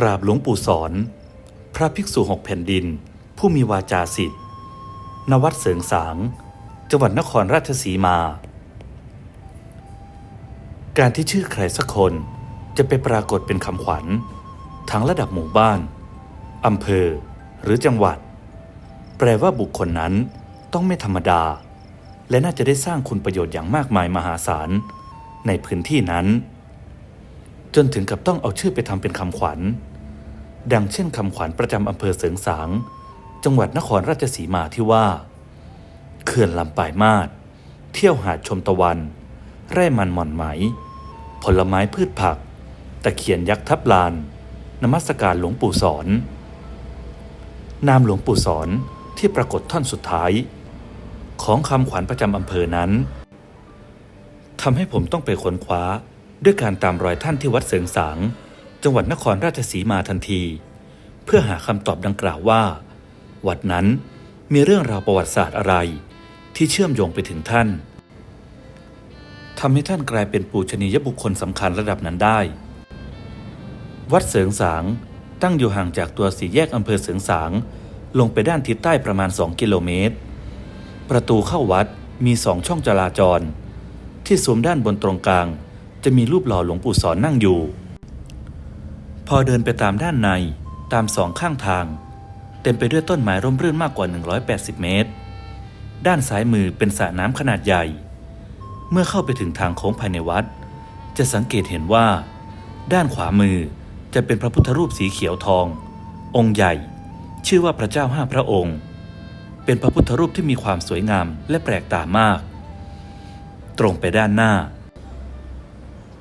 กราบหลวงปู่สอน พระภิกษุหกแผ่นดิน ผู้มีวาจาสิทธิ์ณวัดเสริงสาง จังหวัดนครราชสีมา การที่ชื่อใครสักคนจะไปปรากฏเป็นคำขวัญ ทั้งระดับหมู่บ้านอำเภอ หรือจังหวัด แปลว่าบุคคลนั้นต้องไม่ธรรมดา และน่าจะได้สร้างคุณประโยชน์อย่างมากมายมหาศาลในพื้นที่นั้น จนถึงกับต้องเอาชื่อไปทำเป็นคำขวัญ ดังเช่นคำขวัญประจำอำเภอเสริงสาง จังหวัดนครราชสีมาที่ว่า เขื่อนลำปลายมาศเที่ยวหาดชมตะวันไร่มันหม่อนไหม ผลไม้พืชผัก ตะเคียนยักษ์ทับลาน นมัสการหลวงปู่สอน นามหลวงปู่สอนที่ปรากฏท่อนสุดท้าย ของคำขวัญประจำอำเภอนั้นทำให้ผมต้องไปค้นคว้า ด้วยการตามรอยท่านที่วัดเสริงสาง จังหวัดนครราชสีมาทันที เพื่อหาคำตอบดังกล่าวว่า วัดนั้นมีเรื่องราวประวัติศาสตร์อะไร ที่เชื่อมโยงไปถึงท่านทำให้ท่านกลายเป็นปูชนียบุคคลสำคัญระดับนั้นได้ วัดเสริงสางตั้งอยู่ห่างจากตัวสี่แยกอำเภอเสริงสาง ลงไปด้านทิศใต้ประมาณ 2 กิโลเมตร ประตูเข้าวัดมีสองช่องจราจร ที่ซุ้มด้านบนตรงกลาง จะมีรูปหล่อหลวงปู่สอนนั่งอยู่ พอเดินไปตามด้านในตามสองข้างทาง เต็มไปด้วยต้นไม้ร่มรื่นมากกว่า 180 เมตร ด้านซ้ายมือเป็นสระน้ำขนาดใหญ่ เมื่อเข้าไปถึงทางโค้งภายในวัด จะสังเกตเห็นว่า ด้านขวามือจะเป็นพระพุทธรูปสีเขียวทอง องค์ใหญ่ ชื่อว่าพระเจ้าห้าพระองค์ เป็นพระพุทธรูปที่มีความสวยงามและแปลกตามาก ตรงไปด้านหน้า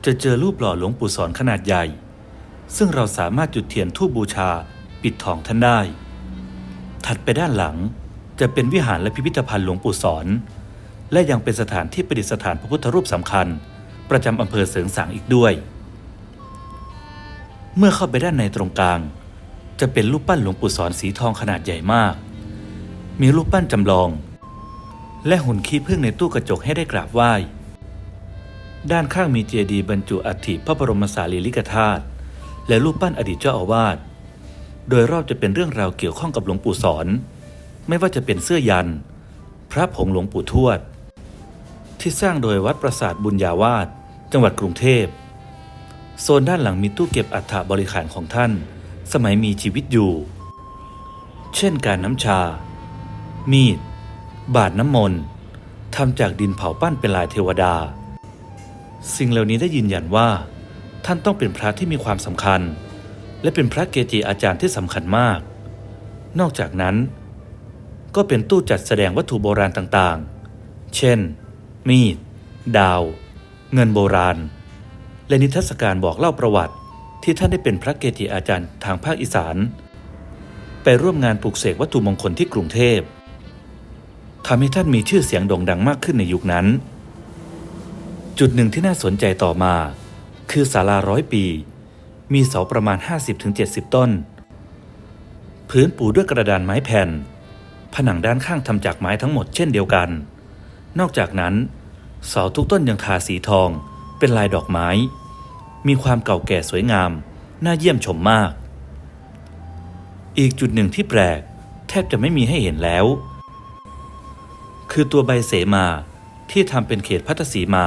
จะเจอรูปหล่อหลวงปู่สอนขนาดใหญ่ ซึ่งเราสามารถจุดเทียนทูบบูชาปิดทองท่านได้ ถัดไปด้านหลังจะเป็นวิหารและพิพิธภัณฑ์หลวงปู่สอน และยังเป็นสถานที่ประดิษฐานพระพุทธรูปสำคัญ ประจำอำเภอเสริงสางอีกด้วย เมื่อเข้าไปด้านในตรงกลาง จะเป็นรูปปั้นหลวงปู่สอนสีทองขนาดใหญ่มาก มีรูปปั้นจำลอง และหุ่นขี้ผึ้งในตู้กระจกให้ได้กราบไหว้ ด้านข้างมีเจดีย์บรรจุอัฐิพระบรมสารีริกธาตุและรูปปั้นอดีตเจ้าอาวาส โดยรอบจะเป็นเรื่องราวเกี่ยวข้องกับหลวงปู่สอน ไม่ว่าจะเป็นเสื้อยัน พระผงหลวงปู่ทวด ที่สร้างโดยวัดปราสาทบุญญาวาสจังหวัดกรุงเทพ โซนด้านหลังมีตู้เก็บอัฐบริขารของท่าน สมัยมีชีวิตอยู่ เช่นการน้ำชา มีด บาดน้ำมนต์ทำจากดินเผาปั้นเป็นลายเทวดา สิ่งเหล่านี้ได้ยืนยันว่า ท่านต้องเป็นพระที่มีความสำคัญ และเป็นพระเกจิอาจารย์ที่สำคัญมาก นอกจากนั้น ก็เป็นตู้จัดแสดงวัตถุโบราณต่างๆ เช่น มีด ดาว เงินโบราณ และนิทรรศการบอกเล่าประวัติที่ท่านได้เป็นพระเกจิอาจารย์ทางภาคอีสาน ไปร่วมงานปลุกเสกวัตถุมงคลที่กรุงเทพทำให้ท่านมีชื่อเสียงโด่งดังมากขึ้นในยุคนั้น จุดหนึ่งที่น่าสนใจต่อมา คือศาลาร้อยปี มีเสาประมาณ 50-70 ต้น พื้นปูด้วยกระดานไม้แผ่น ผนังด้านข้างทำจากไม้ทั้งหมดเช่นเดียวกัน นอกจากนั้น เสาทุกต้นยังทาสีทอง เป็นลายดอกไม้ มีความเก่าแก่สวยงาม น่าเยี่ยมชมมาก อีกจุดหนึ่งที่แปลก แทบจะไม่มีให้เห็นแล้ว คือตัวใบเสมาที่ทำเป็นเขตพัทสีมา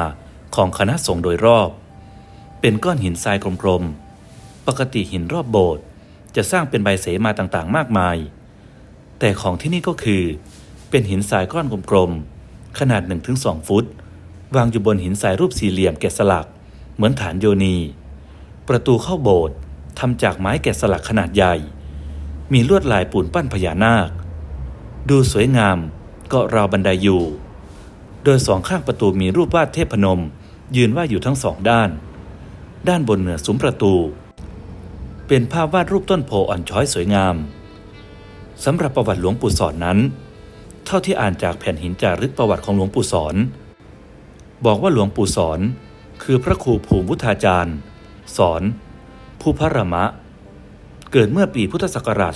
ของคณะสงฆ์โดยรอบ เป็นก้อนหินทรายกลมๆ ปกติหินรอบโบสถ์จะสร้างเป็นใบเสมาต่างๆ มากมาย แต่ของที่นี่ก็คือ เป็นหินทรายก้อนกลมๆ ขนาด 1-2 ฟุต วางอยู่บนหินทรายรูปสี่เหลี่ยมแกะสลัก เหมือนฐานโยนี ประตูเข้าโบสถ์ทำจากไม้แกะสลักขนาดใหญ่ มีลวดลายปูนปั้นพญานาค ดูสวยงามก็ราวบันไดอยู่ โดยสองข้างประตูมีรูปวาดเทพนม ยืนว่าอยู่ทั้งสองด้าน ด้านบนเหนือซุ้มประตู เป็นภาพวาดรูปต้นโพอ่อนช้อยสวยงามสำหรับประวัติหลวงปู่สอนนั้น เท่าที่อ่านจากแผ่นหินจารึกประวัติของหลวงปู่สอน บอกว่าหลวงปู่สอน คือพระครูภูมิพุทธาจารย์ สอน ผู้พระรมะ เกิดเมื่อปีพุทธศักราช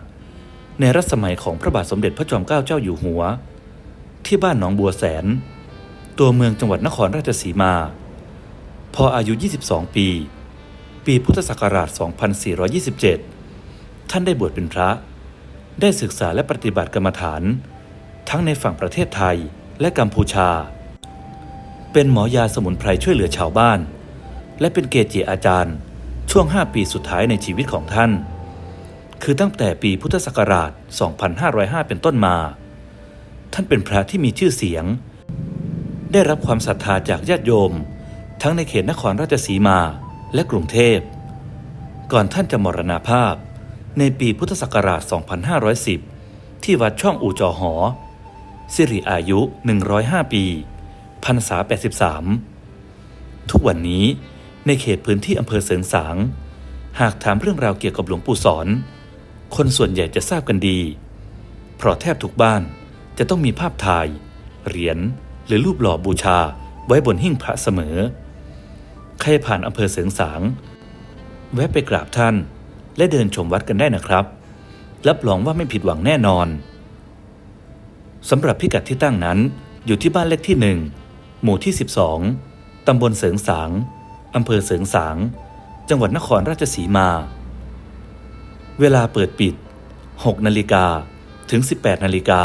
2405 ในรัชสมัยของพระบาทสมเด็จพระจอมเกล้าเจ้าอยู่หัว ที่บ้านหนองบัวแสน ตัวเมืองจังหวัดนครราชสีมา พออายุ 22 ปี ปีพุทธศักราช 2427 ท่านได้บวชเป็นพระ ได้ศึกษาและปฏิบัติกรรมฐาน ทั้งในฝั่งประเทศไทยและกัมพูชา เป็นหมอยาสมุนไพรช่วยเหลือชาวบ้าน และเป็นเกจิอาจารย์ ช่วง 5 ปีสุดท้ายในชีวิตของท่าน คือตั้งแต่ปีพุทธศักราช 2505 เป็นต้นมา ท่านเป็นพระที่มีชื่อเสียง ได้รับความศรัทธาจากญาติโยม ทั้งในเขตนครราชสีมาและกรุงเทพ ก่อนท่านจะมรณาภาพ ในปีพุทธศักราช 2510 ที่วัดช่องอู่จอหอ สิริอายุ 105 ปีพรรษา 83 ทุกวันนี้ในเขตพื้นที่อำเภอเสริงสาง หากถามเรื่องราวเกี่ยวกับหลวงปู่สอน คนส่วนใหญ่จะทราบกันดี เพราะแทบทุกบ้านจะต้องมีภาพถ่าย เหรียญ หรือรูปหล่อบูชาไว้บนหิ้งพระเสมอ ใครผ่านอำเภอเสริงสาง แวะไปกราบท่าน และเดินชมวัดกันได้นะครับ รับรองว่าไม่ผิดหวังแน่นอนสำหรับพิกัดที่ตั้งนั้นอยู่ที่บ้านเลขที่หนึ่งหมู่ที่ 12 ตำบลเสริงสาง อำเภอเสริงสาง จังหวัดนครราชสีมา เวลาเปิดปิด 6 นาฬิกาถึง 18 นาฬิกา